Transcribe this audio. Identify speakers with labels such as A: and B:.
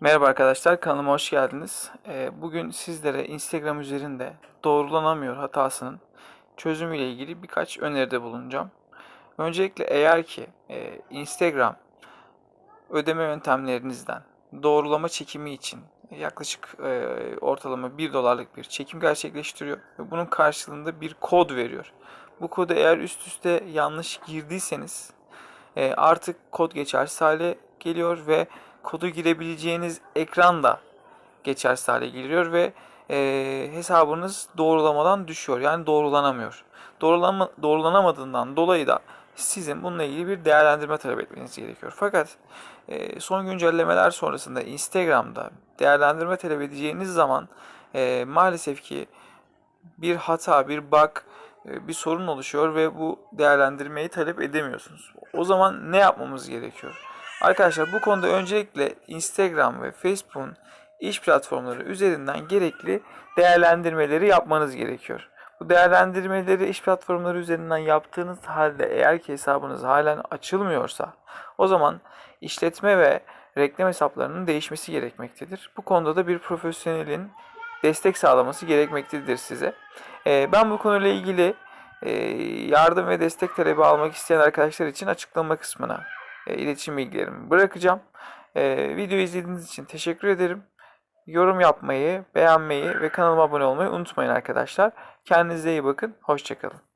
A: Merhaba arkadaşlar, kanalıma hoş geldiniz. Ee, Bugün sizlere Instagram üzerinde doğrulanamıyor hatasının çözümüyle ilgili birkaç öneride bulunacağım. Öncelikle eğer ki e, Instagram ödeme yöntemlerinizden doğrulama çekimi için yaklaşık e, ortalama 1 dolarlık bir çekim gerçekleştiriyor ve bunun karşılığında bir kod veriyor. Bu kodu eğer üst üste yanlış girdiyseniz e, artık kod geçersiz hale geliyor ve kodu girebileceğiniz ekran da geçersiz hale geliyor ve e, hesabınız doğrulamadan düşüyor. Yani doğrulanamıyor. Doğrulama, doğrulanamadığından dolayı da sizin bununla ilgili bir değerlendirme talep etmeniz gerekiyor. Fakat e, son güncellemeler sonrasında Instagram'da değerlendirme talep edeceğiniz zaman e, maalesef ki bir hata, bir bug, e, bir sorun oluşuyor ve bu değerlendirmeyi talep edemiyorsunuz. O zaman ne yapmamız gerekiyor? Arkadaşlar bu konuda öncelikle Instagram ve Facebook'un iş platformları üzerinden gerekli değerlendirmeleri yapmanız gerekiyor. Bu değerlendirmeleri iş platformları üzerinden yaptığınız halde eğer ki hesabınız halen açılmıyorsa o zaman işletme ve reklam hesaplarının değişmesi gerekmektedir. Bu konuda da bir profesyonelin destek sağlaması gerekmektedir size. Ee, ben bu konuyla ilgili e, yardım ve destek talebi almak isteyen arkadaşlar için açıklama kısmına iletişim bilgilerimi bırakacağım. E, videoyu izlediğiniz için teşekkür ederim. Yorum yapmayı, beğenmeyi ve kanalıma abone olmayı unutmayın arkadaşlar. Kendinize iyi bakın. Hoşçakalın.